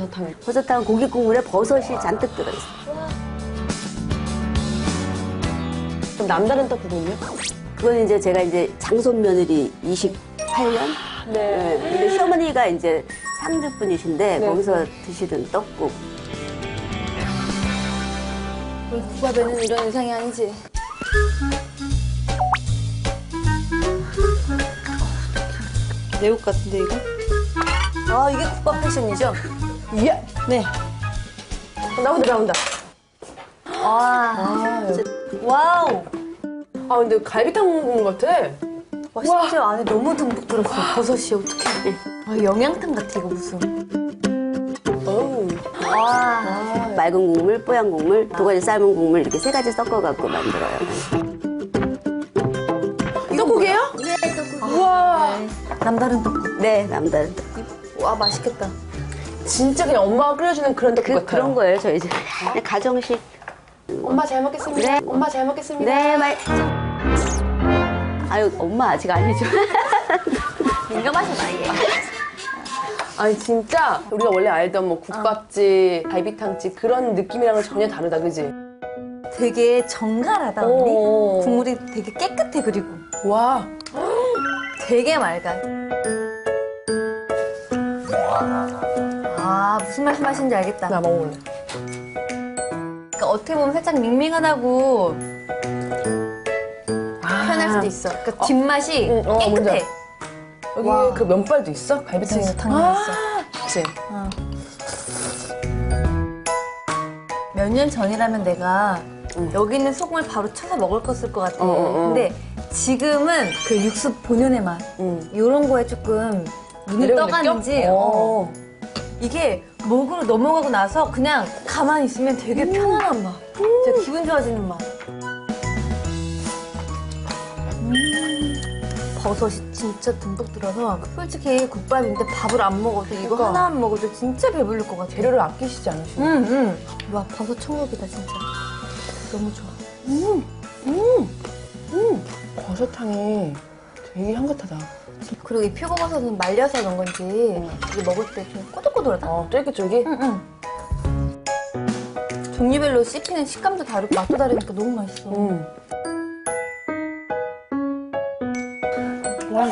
버섯탕. 버섯탕 고기 국물에 버섯이 잔뜩 들어있어. 그럼 남다른 떡국은요? 그건 이제 제가 이제 장손 며느리 28년? 네. 근데 시어머니가 이제 상주 분이신데 네. 거기서 드시던 떡국. 국밥에는 이런 의상이 아니지. 내 옷 같은데 이거? 아 이게 국밥 패션이죠? 예. 네. 나온다, 나온다. 와, 진짜 와우. 아, 근데 갈비탕 국물 같아. 와 심지어 안에 너무 듬뿍 들었어. 버섯이 어떡해. 아 영양탕 같아 이거 무슨. 어우. 와. 맑은 국물, 뽀얀 국물, 두 가지 삶은 국물 이렇게 세 가지 섞어갖고 만들어요. 떡국이에요? 네 떡국. 우와. 남다른 떡국. 네, 남다른 떡국. 와 맛있겠다. 진짜 그냥 엄마가 끓여주는 그런 떡국 그, 같아요. 그런 거예요, 저희 집. 그냥 가정식. 엄마 잘 먹겠습니다. 네. 엄마 잘 먹겠습니다. 네, 말. 아유, 엄마 아직 아니죠. 민감하시나 얘. 아니 진짜 우리가 원래 알던 뭐 국밥집, 갈비탕집 그런 느낌이랑은 전혀 다르다, 그지? 되게 정갈하다 언니. 오. 국물이 되게 깨끗해 그리고 와. 되게 맑아. 아 무슨 말씀 하시는지 알겠다. 나 먹어볼래. 그러니까 어떻게 보면 살짝 밍밍하다고 표현할 수도 있어. 그러니까 뒷맛이 응, 어, 뭔지 깨끗해. 여기 와. 그 면발도 있어? 갈비탕에 있어, 당연히 있어. 그치? 몇년 전이라면 내가 여기 있는 소금을 바로 쳐서 먹을 것을 것 같아. 어, 어, 어. 근데 지금은 그 육수 본연의 맛 응. 이런 거에 조금 눈이 떠가는지? 어. 어. 이게 목으로 넘어가고 나서 그냥 가만히 있으면 되게 편안한 맛. 진짜 기분 좋아지는 맛. 음, 버섯이 진짜 듬뿍 들어서 솔직히 국밥인데 밥을 안 먹어도 이거 그러니까. 하나만 먹어도 진짜 배부를 것 같아. 재료를 아끼시지 않으시네. 응, 응. 와, 버섯 천국이다, 진짜. 너무 좋아. 버섯탕이 되게 향긋하다. 그리고 이 표고버섯은 말려서 넣은 건지 이게 먹을 때 좀 꼬들꼬들하다. 어, 쫄깃쫄깃? 응응. 종류별로 씹히는 식감도 다르고 맛도 다르니까 너무 맛있어. 음. 와,